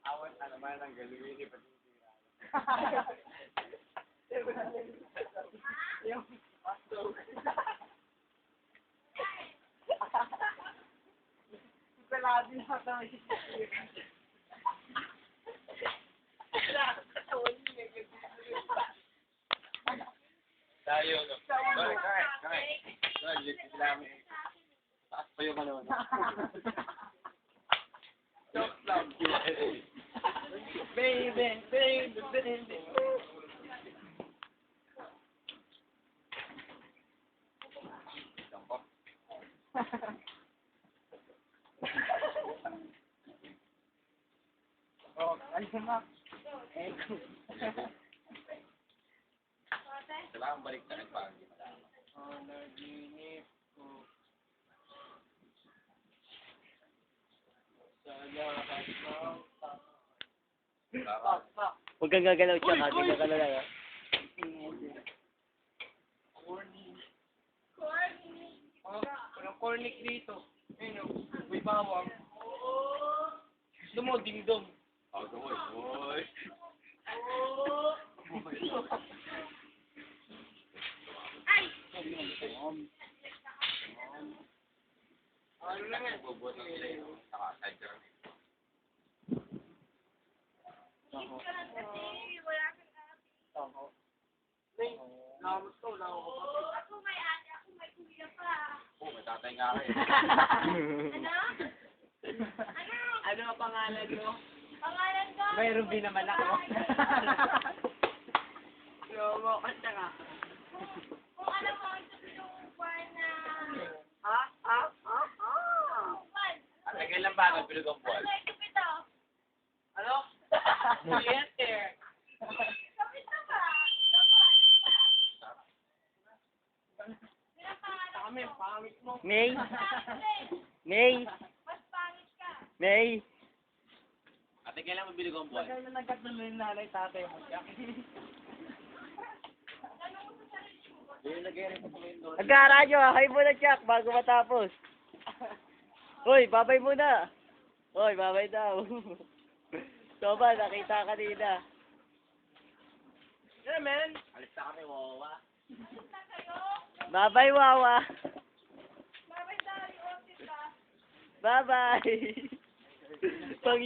Awan ka naman ang galawin ni Patinira. Yung hotdog. Saladi na ito. Kain. Kain, yung namin. Taas pa yung ano. Joke lang. Baby, baby, baby. Oh, ayun na. Eh, Kailangan balik sa pa. Oh, naginip ko. Sa lahat ng Kailangan. Fuck, Huwag kang gagalaw kag uy! gagalaw lang. ah. Corny. Oh, walang cornic dito. Ayun o, may bawang. Gusto mo, dingdong. Oh. Tumoy. Ano na nga? Bubuhat ng sila yung nakaside ka. Tama. Nay, lamot ko, lamot ko. Oo, may tatay nga kayo. Ano ang pangalan mo? Pangalan ko? Mayroon din naman ako. Lomo ka siya nga. Kung alam mo, ito yung buwan na... Ha? Ha? Ha? Ha? Buwan. At tagay lang ba ang pinugang Ano buwan? ba ito ito? Ano? Juliette. Kapit na ba? Ano Kami, pangit mo. May? May? Mas pangit ka. May? At tagay lang mabilig ang buwan. Kaya na nagkatuloy yung nanay tatay mo. Mo mo. Nagkaradyo, hay mo na, Chuck, bago matapos. Hoy, babay muna. Hoy, babay daw. Soba, nakita kanina. Yeah, man. Alis na kami, wawa. Na kayo? Babay, Wawa. Babay tayo. Diba? Bye-bye. Pang